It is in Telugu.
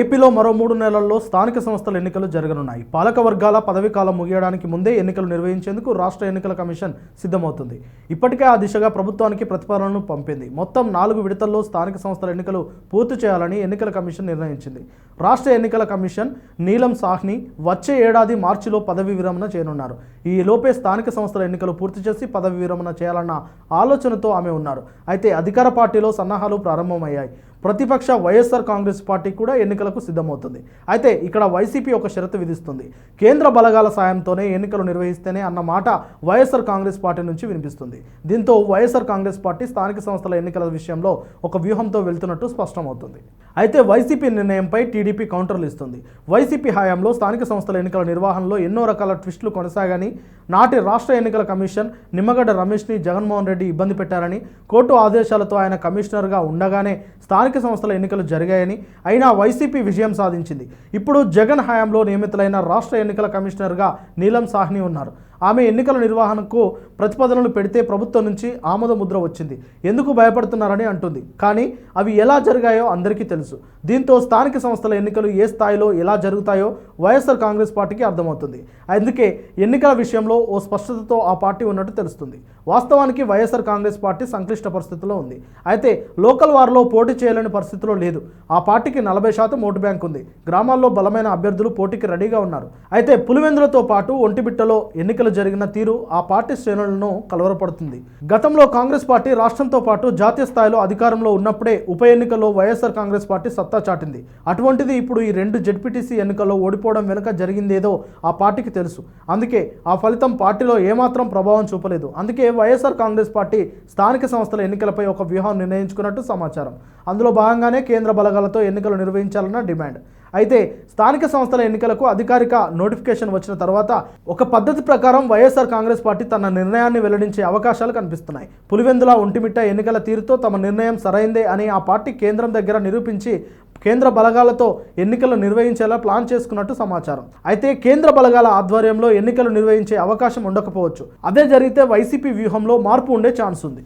ఏపీలో మరో మూడు నెలల్లో స్థానిక సంస్థల ఎన్నికలు జరగనున్నాయి. పాలక వర్గాల పదవీ కాలం ముగియడానికి ముందే ఎన్నికలు నిర్వహించేందుకు రాష్ట్ర ఎన్నికల కమిషన్ సిద్ధమవుతుంది. ఇప్పటికే ఆ దిశగా ప్రభుత్వానికి ప్రతిపాదనలు పంపింది. మొత్తం నాలుగు విడతల్లో స్థానిక సంస్థల ఎన్నికలు పూర్తి చేయాలని ఎన్నికల కమిషన్ నిర్ణయించింది. రాష్ట్ర ఎన్నికల కమిషన్ నీలం సాహ్ని వచ్చే ఏడాది మార్చిలో పదవి విరమణ చేయనున్నారు. ఈ లోపే స్థానిక సంస్థల ఎన్నికలు పూర్తి చేసి పదవి విరమణ చేయాలన్న ఆలోచనతో ఆమె ఉన్నారు. అయితే అధికార పార్టీలో సన్నాహాలు ప్రారంభమయ్యాయి. ప్రతిపక్ష వైఎస్ఆర్ కాంగ్రెస్ పార్టీ కూడా ఎన్నికలకు సిద్ధమవుతుంది. అయితే ఇక్కడ వైసీపీ ఒక షరతు విధిస్తుంది. కేంద్ర బలగాల సాయంతోనే ఎన్నికలు నిర్వహిస్తేనే అన్న మాట వైఎస్ఆర్ కాంగ్రెస్ పార్టీ నుంచి వినిపిస్తుంది. దీంతో వైఎస్ఆర్ కాంగ్రెస్ పార్టీ స్థానిక సంస్థల ఎన్నికల విషయంలో ఒక వ్యూహంతో వెళ్తున్నట్టు స్పష్టమవుతుంది. అయితే వైసీపీ నిర్ణయంపై టీడీపీ కౌంటర్లు ఇస్తుంది. వైసీపీ హయాంలో స్థానిక సంస్థల ఎన్నికల నిర్వహణలో ఎన్నో రకాల ట్విస్టులు కొనసాగాని నాటి రాష్ట్ర ఎన్నికల కమిషన్ నిమ్మగడ్డ రమేష్ని జగన్మోహన్ రెడ్డి ఇబ్బంది పెట్టారని కోర్టు ఆదేశాలతో ఆయన కమిషనర్గా ఉండగానే స్థానిక సంస్థల ఎన్నికలు జరిగాయని అయినా వైసీపీ విజయం సాధించింది. ఇప్పుడు జగన్ హయాంలో నియమితులైన రాష్ట్ర ఎన్నికల కమిషనర్గా నీలం సాహ్ని ఉన్నారు. ఆమె ఎన్నికల నిర్వహణకు ప్రతిపాదనలు పెడితే ప్రభుత్వం నుంచి ఆమోద ముద్ర వచ్చింది. ఎందుకు భయపడుతున్నారని అంటుంది. కానీ అవి ఎలా జరిగాయో అందరికీ తెలుసు. దీంతో స్థానిక సంస్థల ఎన్నికలు ఏ స్థాయిలో ఎలా జరుగుతాయో వైఎస్ఆర్ కాంగ్రెస్ పార్టీకి అర్థమవుతుంది. అందుకే ఎన్నికల విషయంలో ఓ స్పష్టతతో ఆ పార్టీ ఉన్నట్టు తెలుస్తుంది. వాస్తవానికి వైఎస్ఆర్ కాంగ్రెస్ పార్టీ సంక్లిష్ట పరిస్థితిలో ఉంది. అయితే లోకల్ వారిలో పోటీ చేయలేని పరిస్థితిలో లేదు. ఆ పార్టీకి నలభై శాతం ఓటు బ్యాంక్ ఉంది. గ్రామాల్లో బలమైన అభ్యర్థులు పోటీకి రెడీగా ఉన్నారు. అయితే పులివెందులతో పాటు ఒంటిబిట్టలో ఎన్నికలు జరిగిన తీరు ఆ పార్టీ శ్రేణులను కలవరపడుతుంది. గతంలో కాంగ్రెస్ పార్టీ రాష్ట్రంతో పాటు జాతీయ స్థాయిలో అధికారంలో ఉన్నప్పుడే ఉప ఎన్నికల్లో వైఎస్ఆర్ కాంగ్రెస్ పార్టీ సత్తా చాటింది. అటువంటిది ఇప్పుడు ఈ రెండు జెడ్పీటీసీ ఎన్నికల్లో ఓడిపోవడం వెనుక జరిగిందేదో ఆ పార్టీకి తెలుసు. అందుకే ఆ ఫలితం పార్టీలో ఏమాత్రం ప్రభావం చూపలేదు. అందుకే వైఎస్ఆర్ కాంగ్రెస్ పార్టీ స్థానిక సంస్థల ఎన్నికలపై ఒక వ్యూహం నిర్ణయించుకున్నట్టు సమాచారం. అందులో భాగంగానే కేంద్ర బలగాలతో ఎన్నికలు నిర్వహించాలన్న డిమాండ్. అయితే స్థానిక సంస్థల ఎన్నికలకు అధికారిక నోటిఫికేషన్ వచ్చిన తర్వాత ఒక పద్ధతి ప్రకారం వైఎస్ఆర్ కాంగ్రెస్ పార్టీ తన నిర్ణయాన్ని వెల్లడించే అవకాశాలు కనిపిస్తున్నాయి. పులివెందుల ఒంటిమిట్ట ఎన్నికల తీరుతో తమ నిర్ణయం సరైందే అని ఆ పార్టీ కేంద్రం దగ్గర నిరూపించి కేంద్ర బలగాలతో ఎన్నికలు నిర్వహించేలా ప్లాన్ చేసుకున్నట్టు సమాచారం. అయితే కేంద్ర బలగాల ఆధ్వర్యంలో ఎన్నికలు నిర్వహించే అవకాశం ఉండకపోవచ్చు. అదే జరిగితే వైసీపీ వ్యూహంలో మార్పు ఉండే ఛాన్స్ ఉంది.